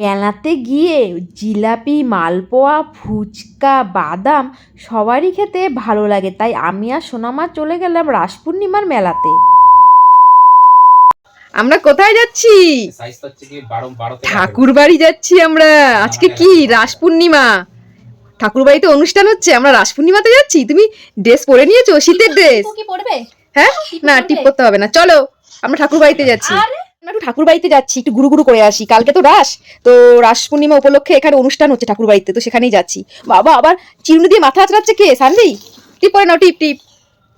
মেলাতে গিয়ে জিলাপি মালপোয়া ফুচকা বাদাম সবারই খেতে ভালো লাগে। তাই আমি আর সোনামা চলে গেলাম রাস পূর্ণিমার মেলাতে। আমরা কোথায় যাচ্ছি? ঠাকুর বাড়ি যাচ্ছি আমরা। আজকে কি? রাস পূর্ণিমা। ঠাকুর বাড়িতে অনুষ্ঠান হচ্ছে? আমরা রাস পূর্ণিমাতে যাচ্ছি? তুমি ড্রেস পরে নিয়েছো? শীতের ড্রেস? হ্যাঁ? না টিপ করতে হবে না। চলো আমরা ঠাকুর বাড়িতে যাচ্ছি ঠাকুর বাড়িতে যাচ্ছি একটু গুরু গুরু করে আসি। কালকে তো রাস তো রাস পূর্ণিমা উপলক্ষে এখানে অনুষ্ঠান হচ্ছে ঠাকুর বাড়িতে তো সেখানেই যাচ্ছি। বাবা আবার চিরুনি দিয়ে মাথা আচড়াচ্ছে কে? সানভি টিপ পরে নাও টিপ টিপ।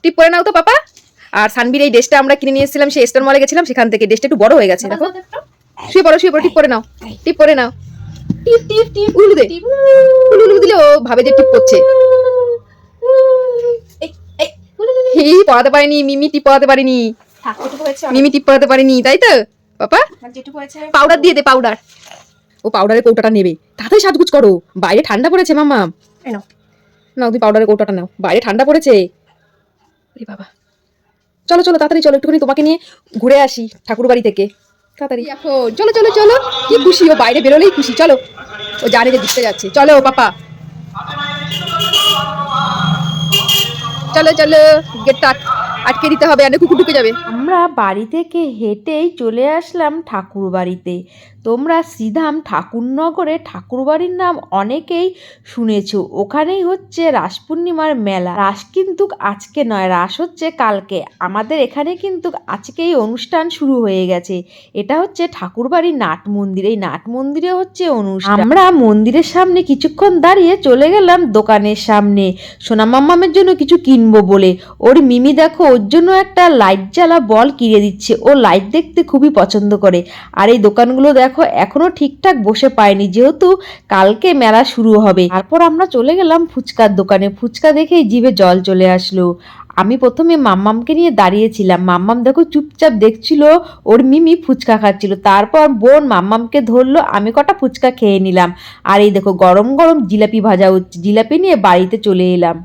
টিপ পরে নাও তো পাপা। আর সানবির এই ড্রেসটা আমরা কিনে নিয়ে এসেছিলাম সেই স্টোর মলে গেছিলাম সেখান থেকে ড্রেসটা একটু বড় হয়ে গেছে দেখো। শুয়ে পড়ো শুয়ে পড়ো টিপ করে নাও টিপ করে নাও। টিপ টিপ টিপ উলু দে উলু উলু দিলে ও ভাবে যে টিপ করছে। পড়াতে পারিনি মিমি টিপ পড়াতে পারিনি। মিমি টিপ পড়াতে পারিনি তাই তো? পাপা? পাউডার দিয়ে দে পাউডার ও পাউডারের কৌটাটা নেবে। তাড়াতাড়ি সাজগুজ করো। বাইরে ঠান্ডা পড়েছে মামা নাও। তুমি পাউডারের কৌটাটা নাও। বাইরে ঠান্ডা পড়েছে। ওরে বাবা। চলো চলো তাড়াতাড়ি চলো একটুখানি তোমাকে নিয়ে ঘুরে আসি ঠাকুর বাড়ি থেকে। তাড়াতাড়ি। এখন চলো চলো চলো। কি খুশি ও বাইরে বেরোলেই খুশি। চলো। ও জানে যে ঘুরতে যাচ্ছে। চলো পাপা। চলো চলো গেটটা আট- আটকে দিতে হবে অনেক কুকুর ঢুকে যাবে। আমরা বাড়ি থেকে হেঁটেই চলে আসলাম ঠাকুর বাড়িতে তোমরা সিধাম ঠাকুরনগরে ঠাকুরবাড়ির নাম অনেকেই শুনেছ। ওখানেই হচ্ছে রাস পূর্ণিমার মেলা। রাস কিন্তু আজকে নয়, রাস হচ্ছে কালকে। আমাদের এখানে কিন্তু আজকেই অনুষ্ঠান শুরু হয়ে গেছে। এটা হচ্ছে ঠাকুরবাড়ির নাট মন্দির। এই নাট মন্দিরে হচ্ছে অনুষ্ঠান। আমরা মন্দিরের সামনে কিছুক্ষণ দাঁড়িয়ে চলে গেলাম দোকানের সামনে। সোনামাম্মামের জন্য কিছু কিনবো বলে। ওর মিমি দেখো ওর জন্য একটা লাইট জ্বালা বল কিনে দিচ্ছে। ও লাইট দেখতে খুবই পছন্দ করে। আর এই দোকানগুলো দেখো, এখনও ঠিকঠাক বসে পায়নি, যেহেতু কালকে মেলা শুরু হবে। তারপর আমরা চলে গেলাম ফুচকার দোকানে। ফুচকা দেখেই জিভে জল চলে আসলো। আমি প্রথমে মাম্মামকে নিয়ে দাঁড়িয়েছিলাম। মাম্মাম দেখো চুপচাপ দেখছিল, ওর মিমি ফুচকা খাচ্ছিল। তারপর বোন মাম্মামকে ধরলো, আমি কটা ফুচকা খেয়ে নিলাম। আর এই দেখো, গরম গরম জিলাপি ভাজা হচ্ছে। জিলাপি নিয়ে বাড়িতে চলে এলাম।